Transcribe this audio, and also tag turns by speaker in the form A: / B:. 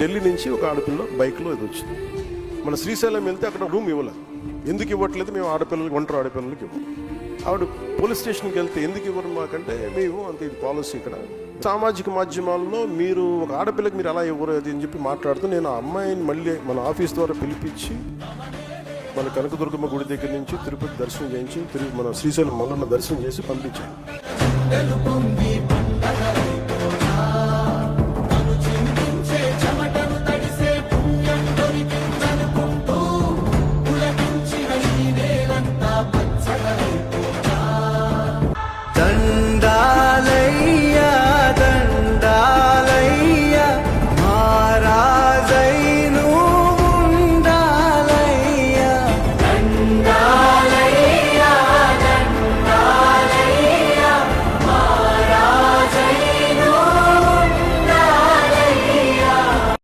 A: ఢిల్లీ నుంచి ఒక ఆడపిల్ల బైక్లో ఇది వచ్చింది. మన శ్రీశైలం వెళ్తే అక్కడ రూమ్ ఇవ్వలేదు. ఎందుకు ఇవ్వట్లేదు? మేము ఆడపిల్లలకి ఒంటరి ఆడపిల్లలకి ఇవ్వం. ఆవిడ పోలీస్ స్టేషన్కి వెళ్తే ఎందుకు ఇవ్వరు మాకంటే మేము అంత ఇది పాలసీ ఇక్కడ. సామాజిక మాధ్యమాల్లో మీరు ఒక ఆడపిల్లకి మీరు ఎలా ఇవ్వరు అది అని చెప్పి మాట్లాడుతూ నేను ఆ అమ్మాయిని మళ్ళీ మన ఆఫీస్ ద్వారా పిలిపించి మన కనకదుర్గమ్మ గుడి దగ్గర నుంచి తిరుపతి దర్శనం చేయించి తిరుగు మన శ్రీశైలం మల్లన్న దర్శనం చేసి పంపించాను.